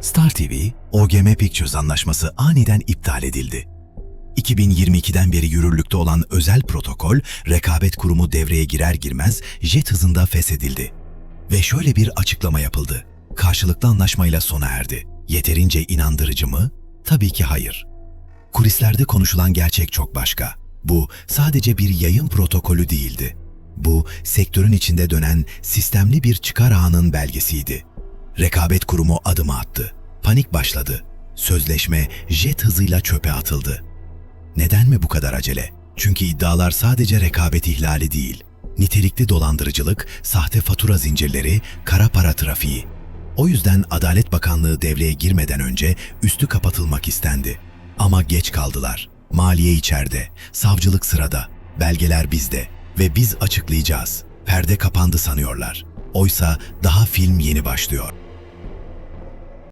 Star TV, OGM Pictures anlaşması aniden iptal edildi. 2022'den beri yürürlükte olan özel protokol, rekabet kurumu devreye girer girmez jet hızında feshedildi. Ve şöyle bir açıklama yapıldı. Karşılıklı anlaşmayla sona erdi. Yeterince inandırıcı mı? Tabii ki hayır. Kulislerde konuşulan gerçek çok başka. Bu sadece bir yayın protokolü değildi. Bu sektörün içinde dönen sistemli bir çıkar ağının belgesiydi. Rekabet kurumu adımı attı. Panik başladı. Sözleşme jet hızıyla çöpe atıldı. Neden mi bu kadar acele? Çünkü iddialar sadece rekabet ihlali değil. Nitelikli dolandırıcılık, sahte fatura zincirleri, kara para trafiği. O yüzden Adalet Bakanlığı devreye girmeden önce üstü kapatılmak istendi. Ama geç kaldılar. Maliye içeride, savcılık sırada, belgeler bizde ve biz açıklayacağız. Perde kapandı sanıyorlar. Oysa daha film yeni başlıyor.